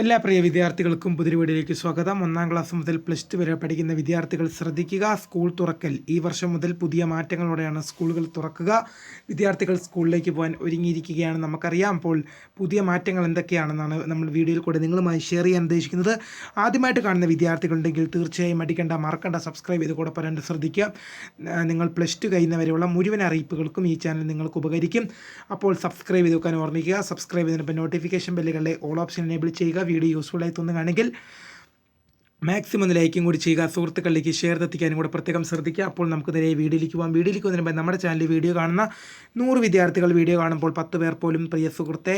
എല്ലാ പ്രിയ വിദ്യാർത്ഥികൾക്കും പുതിയ വീഡിയോയിലേക്ക് സ്വാഗതം. ഒന്നാം ക്ലാസ് മുതൽ പ്ലസ് ടു വരെ പഠിക്കുന്ന വിദ്യാർത്ഥികൾ ശ്രദ്ധിക്കുക. സ്കൂൾ തുറക്കൽ. ഈ വർഷം മുതൽ പുതിയ മാറ്റങ്ങളോടെയാണ് സ്കൂളുകൾ തുറക്കുക. വിദ്യാർത്ഥികൾ സ്കൂളിലേക്ക് പോകാൻ ഒരുങ്ങിയിരിക്കുകയാണ് നമുക്കറിയാം. അപ്പോൾ പുതിയ മാറ്റങ്ങൾ എന്തൊക്കെയാണെന്നാണ് നമ്മൾ വീഡിയോയിൽ കൂടെ നിങ്ങളുമായി ഷെയർ ചെയ്യാൻ ഉദ്ദേശിക്കുന്നത്. ആദ്യമായിട്ട് കാണുന്ന വിദ്യാർത്ഥികളുണ്ടെങ്കിൽ തീർച്ചയായും അടിക്കേണ്ട മറക്കണ്ട സബ്സ്ക്രൈബ് ചെയ്ത് കൂടെ പറയാൻ ശ്രദ്ധിക്കുക. നിങ്ങൾ പ്ലസ് ടു കഴിയുന്നവരെയുള്ള മുഴുവൻ അറിയിപ്പുകൾക്കും ഈ ചാനൽ നിങ്ങൾക്ക് ഉപകരിക്കും. അപ്പോൾ സബ്സ്ക്രൈബ് ചെയ്ത് വെക്കാൻ ഓർമ്മിക്കുക. സബ്സ്ക്രൈബ് ചെയ്തതിനൊപ്പം നോട്ടിഫിക്കേഷൻ ബെല്ലുകളിലെ ഓൾ ഓപ്ഷൻ എനേബിൾ ചെയ്യുക. വീഡിയോ യൂസ്ഫുൾ ആയി തോന്നുകയാണെങ്കിൽ മാക്സിമം ലൈക്കും കൂടി ചെയ്യുക. സുഹൃത്തുക്കളിലേക്ക് ഷെയർ എത്തിക്കാനും കൂടെ പ്രത്യേകം ശ്രദ്ധിക്കുക. അപ്പോൾ നമുക്ക് നേരെ വീഡിയോയിലേക്ക് പോകാം. വീഡിയോയിലേക്ക് വന്നതിന് നമ്മുടെ ചാനലിൽ വീഡിയോ കാണുന്ന നൂറ് വിദ്യാർത്ഥികൾ വീഡിയോ കാണുമ്പോൾ പത്ത് പേർ പോലും പ്രിയ സുഹൃത്തെ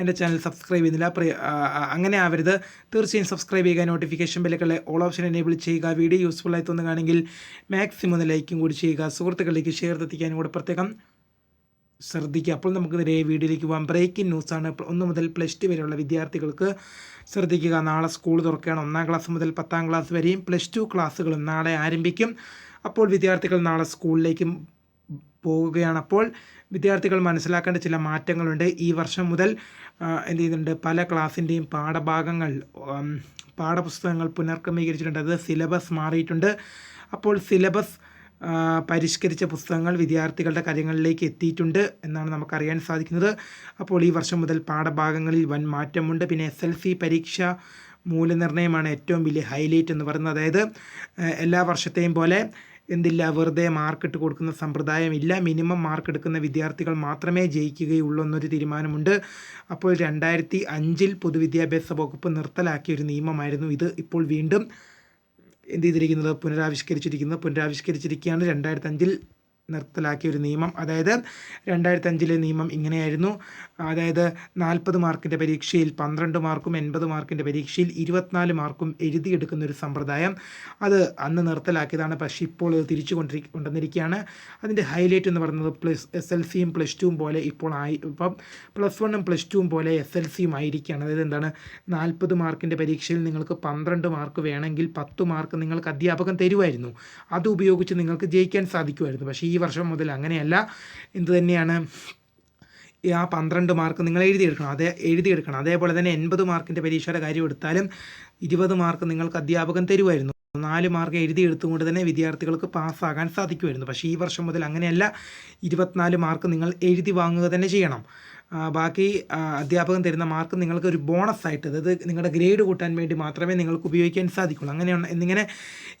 എന്റെ ചാനൽ സബ്സ്ക്രൈബ് ചെയ്യുന്നില്ല. പ്രിയ അങ്ങനെ ആവരുത്. തീർച്ചയായും സബ്സ്ക്രൈബ് ചെയ്യുക നോട്ടിഫിക്കേഷൻ ബെല്ലുകളെ ഓൾ ഓപ്ഷൻ എനേബിൾ ചെയ്യുക. വീഡിയോ യൂസ്ഫുൾ ആയി തോന്നുകയാണെങ്കിൽ മാക്സിമം ലൈക്കും കൂടി ചെയ്യുക. സുഹൃത്തുക്കളിലേക്ക് ഷെയർ എത്തിക്കാനും കൂടെ പ്രത്യേകം ശ്രദ്ധിക്കുക. അപ്പോൾ നമുക്ക് നേരെ വീഡിയോയിലേക്ക് പോകാം. ബ്രേക്കിംഗ് ന്യൂസാണ് ഒന്ന് മുതൽ പ്ലസ് ടു വരെയുള്ള വിദ്യാർത്ഥികൾക്ക് ശ്രദ്ധിക്കുക. നാളെ സ്കൂൾ തുറക്കുകയാണ്. ഒന്നാം ക്ലാസ് മുതൽ പത്താം ക്ലാസ് വരെയും പ്ലസ് ടു ക്ലാസ്സുകളും നാളെ ആരംഭിക്കും. അപ്പോൾ വിദ്യാർത്ഥികൾ നാളെ സ്കൂളിലേക്ക് പോവുകയാണ് അപ്പോൾ വിദ്യാർത്ഥികൾ മനസ്സിലാക്കേണ്ട ചില മാറ്റങ്ങളുണ്ട്. ഈ വർഷം മുതൽ എന്ത് ചെയ്യുന്നുണ്ട്? പല ക്ലാസ്സിന്റെയും പാഠഭാഗങ്ങൾ പാഠപുസ്തകങ്ങൾ പുനർക്രമീകരിച്ചിട്ടുണ്ട്. അത് സിലബസ് മാറിയിട്ടുണ്ട്. അപ്പോൾ സിലബസ് പരിഷ്കരിച്ച പുസ്തകങ്ങൾ വിദ്യാർത്ഥികളുടെ കാര്യങ്ങളിലേക്ക് എത്തിയിട്ടുണ്ട് എന്നാണ് നമുക്കറിയാൻ സാധിക്കുന്നത്. അപ്പോൾ ഈ വർഷം മുതൽ പാഠഭാഗങ്ങളിൽ വൻ മാറ്റമുണ്ട്. പിന്നെ എസ് എൽ സി പരീക്ഷ മൂല്യനിർണയമാണ് ഏറ്റവും വലിയ ഹൈലൈറ്റ് എന്ന് പറയുന്നത്. അതായത് എല്ലാ വർഷത്തെയും പോലെ എന്തില്ല വെറുതെ മാർക്കിട്ട് കൊടുക്കുന്ന സമ്പ്രദായമില്ല മിനിമം മാർക്ക് എടുക്കുന്ന വിദ്യാർത്ഥികൾ മാത്രമേ ജയിക്കുകയുള്ളൂ എന്നൊരു തീരുമാനമുണ്ട്. അപ്പോൾ രണ്ടായിരത്തി അഞ്ചിൽ പൊതുവിദ്യാഭ്യാസ വകുപ്പ് നിർത്തലാക്കിയ ഒരു നിയമമായിരുന്നു ഇത്. ഇപ്പോൾ വീണ്ടും എന്ത് ചെയ്തിരിക്കുന്നത്? പുനരാവിഷ്കരിച്ചിരിക്കുന്നത് പുനരാവിഷ്കരിച്ചിരിക്കുകയാണ് രണ്ടായിരത്തി അഞ്ചിൽ നിർത്തലാക്കിയ ഒരു നിയമം. അതായത് രണ്ടായിരത്തി അഞ്ചിലെ നിയമം ഇങ്ങനെയായിരുന്നു. അതായത് നാൽപ്പത് മാർക്കിന്റെ പരീക്ഷയിൽ പന്ത്രണ്ട് മാർക്കും എൺപത് മാർക്കിന്റെ പരീക്ഷയിൽ ഇരുപത്തിനാല് മാർക്കും എഴുതിയെടുക്കുന്ന ഒരു സമ്പ്രദായം. അത് അന്ന് നിർത്തലാക്കിയതാണ്. പക്ഷേ ഇപ്പോൾ അത് തിരിച്ചു കൊണ്ടിരി കൊണ്ടുവന്നിരിക്കുകയാണ്. അതിന്റെ ഹൈലൈറ്റ് എന്ന് പറയുന്നത് പ്ലസ് എസ് എൽ സിയും പ്ലസ് ടുവും പോലെ ഇപ്പോൾ ആയി ഇപ്പം പ്ലസ് വണ്ണും പ്ലസ് ടുവും പോലെ എസ് എൽ സിയും ആയിരിക്കുകയാണ്. അതായത് എന്താണ്? നാൽപ്പത് മാർക്കിന്റെ പരീക്ഷയിൽ നിങ്ങൾക്ക് പന്ത്രണ്ട് മാർക്ക് വേണമെങ്കിൽ പത്ത് മാർക്ക് നിങ്ങൾക്ക് അധ്യാപകൻ തരുമായിരുന്നു. അത് ഉപയോഗിച്ച് നിങ്ങൾക്ക് ജയിക്കാൻ സാധിക്കുമായിരുന്നു. പക്ഷേ ഈ വർഷം മുതൽ അങ്ങനെയല്ല. എന്തു തന്നെയാണ് ആ പന്ത്രണ്ട് മാർക്ക് നിങ്ങൾ എഴുതിയെടുക്കണം. അതേ എഴുതിയെടുക്കണം. അതേപോലെ തന്നെ എൺപത് മാർക്കിന്റെ പരീക്ഷയുടെ കാര്യം എടുത്താലും ഇരുപത് മാർക്ക് നിങ്ങൾക്ക് അധ്യാപകൻ തരുമായിരുന്നു. നാല് മാർക്ക് എഴുതിയെടുത്തുകൊണ്ട് തന്നെ വിദ്യാർത്ഥികൾക്ക് പാസ്സാകാൻ സാധിക്കുമായിരുന്നു. പക്ഷേ ഈ വർഷം മുതൽ അങ്ങനെയല്ല. ഇരുപത്തിനാല് മാർക്ക് നിങ്ങൾ എഴുതി വാങ്ങുക തന്നെ ചെയ്യണം. ബാക്കി അധ്യാപകൻ തരുന്ന മാർക്ക് നിങ്ങൾക്ക് ഒരു ബോണസ് ആയിട്ട് അതായത് നിങ്ങളുടെ ഗ്രേഡ് കൂട്ടാൻ വേണ്ടി മാത്രമേ നിങ്ങൾക്ക് ഉപയോഗിക്കാൻ സാധിക്കുള്ളൂ. അങ്ങനെയാണ് എന്നിങ്ങനെ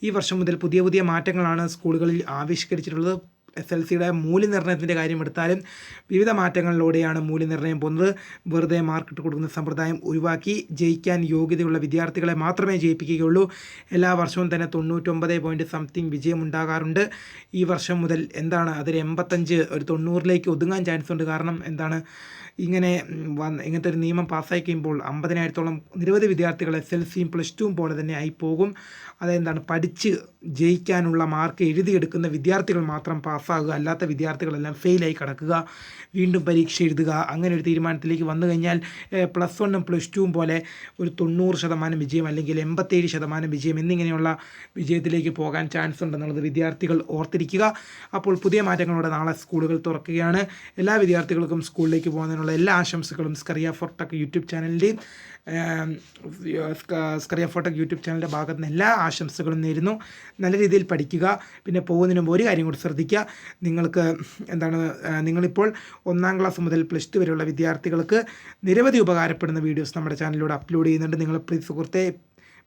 ഈ വർഷം മുതൽ പുതിയ പുതിയ മാറ്റങ്ങളാണ് സ്കൂളുകളിൽ ആവിഷ്കരിച്ചിട്ടുള്ളത്. എസ് എൽ സിയുടെ മൂല്യനിർണയത്തിന്റെ കാര്യം എടുത്താലും വിവിധ മാറ്റങ്ങളിലൂടെയാണ് മൂല്യനിർണയം പോകുന്നത്. വെറുതെ മാർക്കിട്ട് കൊടുക്കുന്ന സമ്പ്രദായം ഒഴിവാക്കി ജയിക്കാൻ യോഗ്യതയുള്ള വിദ്യാർത്ഥികളെ മാത്രമേ ജയിപ്പിക്കുകയുള്ളൂ. എല്ലാ വർഷവും തന്നെ തൊണ്ണൂറ്റൊമ്പത് പോയിന്റ് സംതിങ് വിജയം ഉണ്ടാകാറുണ്ട്. ഈ വർഷം മുതൽ എന്താണ് അതൊരു എൺപത്തഞ്ച് ഒരു തൊണ്ണൂറിലേക്ക് ഒതുങ്ങാൻ ചാൻസ് ഉണ്ട്. കാരണം എന്താണ്? ഇങ്ങനെ വന്ന് ഇങ്ങനത്തെ ഒരു നിയമം പാസ്സായി കഴിയുമ്പോൾ അമ്പതിനായിരത്തോളം നിരവധി വിദ്യാർത്ഥികൾ എസ് എൽ സിയും പ്ലസ് ടുവും പോലെ തന്നെ ആയി പോകും. അതെന്താണ്? പഠിച്ച് ജയിക്കാനുള്ള മാർക്ക് എഴുതിയെടുക്കുന്ന വിദ്യാർത്ഥികൾ മാത്രം പാസ്സാകുക അല്ലാത്ത വിദ്യാർത്ഥികളെല്ലാം ഫെയിലായി കിടക്കുക. വീണ്ടും പരീക്ഷ എഴുതുക. അങ്ങനെ ഒരു തീരുമാനത്തിലേക്ക് വന്നു കഴിഞ്ഞാൽ പ്ലസ് വണ്ണും പ്ലസ് ടുവും പോലെ ഒരു തൊണ്ണൂറ് ശതമാനം വിജയം അല്ലെങ്കിൽ എൺപത്തേഴ് ശതമാനം വിജയം എന്നിങ്ങനെയുള്ള വിജയത്തിലേക്ക് പോകാൻ ചാൻസ് ഉണ്ടെന്നുള്ളത് വിദ്യാർത്ഥികൾ ഓർത്തിരിക്കുക. അപ്പോൾ പുതിയ മാറ്റങ്ങളോടെ നാളെ സ്കൂളുകൾ തുറക്കുകയാണ്. എല്ലാ വിദ്യാർത്ഥികൾക്കും സ്കൂളിലേക്ക് പോകുന്നതിനുള്ള എല്ലാ ആശംസകളും സ്കറിയ ഫോർട്ടക് യൂട്യൂബ് ചാനലിന്റെയും സ്കറിയ ഫോട്ടോ യൂട്യൂബ് ചാനലിന്റെ ഭാഗത്ത് നിന്ന് എല്ലാ ആശംസകളും നേരുന്നു. നല്ല രീതിയിൽ പഠിക്കുക പിന്നെ പോകുന്നതിന് മുമ്പ് ഒരു കാര്യം കൂടി ശ്രദ്ധിക്കുക. നിങ്ങൾക്ക് എന്താണ് നിങ്ങളിപ്പോൾ ഒന്നാം ക്ലാസ് മുതൽ പ്ലസ് ടു വരെയുള്ള വിദ്യാർത്ഥികൾക്ക് നിരവധി ഉപകാരപ്പെടുന്ന വീഡിയോസ് നമ്മുടെ ചാനലിലൂടെ അപ്ലോഡ് ചെയ്യുന്നുണ്ട്. നിങ്ങൾ പ്രീ സുഹൃത്തെ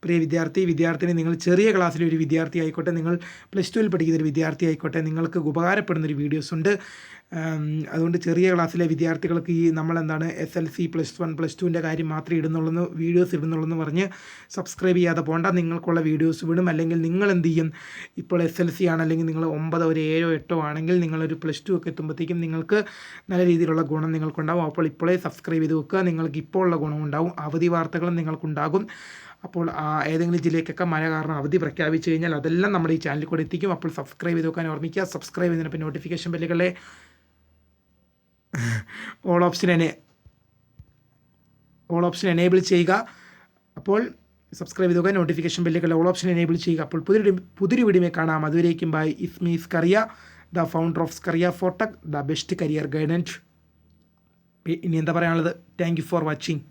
പ്രിയ വിദ്യാർത്ഥി വിദ്യാർത്ഥിനി നിങ്ങൾ ചെറിയ ക്ലാസ്സിലെ ഒരു വിദ്യാർത്ഥി ആയിക്കോട്ടെ നിങ്ങൾ പ്ലസ് ടുവിൽ പഠിക്കുന്ന ഒരു വിദ്യാർത്ഥി ആയിക്കോട്ടെ നിങ്ങൾക്ക് ഉപകാരപ്പെടുന്ന ഒരു വീഡിയോസ് ഉണ്ട്. അതുകൊണ്ട് ചെറിയ ക്ലാസ്സിലെ വിദ്യാർത്ഥികൾക്ക് ഈ നമ്മളെന്താണ് S L C plus one plus ടുവിന്റെ കാര്യം മാത്രമേ ഇടുന്നുള്ളൂ വീഡിയോസ് ഇടുന്നുള്ളൂ എന്ന് പറഞ്ഞ് സബ്സ്ക്രൈബ് ചെയ്യാതെ പോകണ്ട നിങ്ങൾക്കുള്ള വീഡിയോസ് വിടും. അല്ലെങ്കിൽ നിങ്ങൾ എന്ത് ചെയ്യും? ഇപ്പോൾ എസ് എൽ സി ആണ് അല്ലെങ്കിൽ നിങ്ങൾ ഒമ്പതോ ഒരു ഏഴോ എട്ടോ ആണെങ്കിൽ നിങ്ങളൊരു പ്ലസ് ടു ഒക്കെ എത്തുമ്പോഴത്തേക്കും നിങ്ങൾക്ക് നല്ല രീതിയിലുള്ള ഗുണം നിങ്ങൾക്കുണ്ടാവും. അപ്പോൾ ഇപ്പോഴേ സബ്സ്ക്രൈബ് ചെയ്ത് വെക്കുക. നിങ്ങൾക്ക് ഇപ്പോൾ ഉള്ള ഗുണമുണ്ടാവും. അവധി വാർത്തകളും നിങ്ങൾക്കുണ്ടാകും. അപ്പോൾ ആ ഏതെങ്കിലും ജില്ലയ്ക്കൊക്കെ മഴ കാരണം അവധി പ്രഖ്യാപിച്ചു കഴിഞ്ഞാൽ അതെല്ലാം നമ്മുടെ ഈ ചാനലിൽ കൂടെ എത്തിക്കും. അപ്പോൾ സബ്സ്ക്രൈബ് ചെയ്ത് നോക്കാൻ ഓർമ്മിക്കുക. സബ്സ്ക്രൈബ് ചെയ്തതിന് പിന്നെ നോട്ടിഫിക്കേഷൻ ബെല്ലുകളെ ഓൾ ഓപ്ഷൻ എന്നെ ഓൾ ഓപ്ഷൻ എനേബിൾ ചെയ്യുക. അപ്പോൾ സബ്സ്ക്രൈബ് ചെയ്തുക നോട്ടിഫിക്കേഷൻ ബെല്ലുകളെ ഓൾ ഓപ്ഷൻ എനേബിൾ ചെയ്യുക. അപ്പോൾ പുതിയൊരു പുതിയൊരു വീഡിയോ കാണാം. അതുവരേക്കും ബൈ ഇസ് മീസ് കറിയ the founder of Skaria Fortech the best career guidance ഇനി എന്താ പറയാനുള്ളത്? Thank you for watching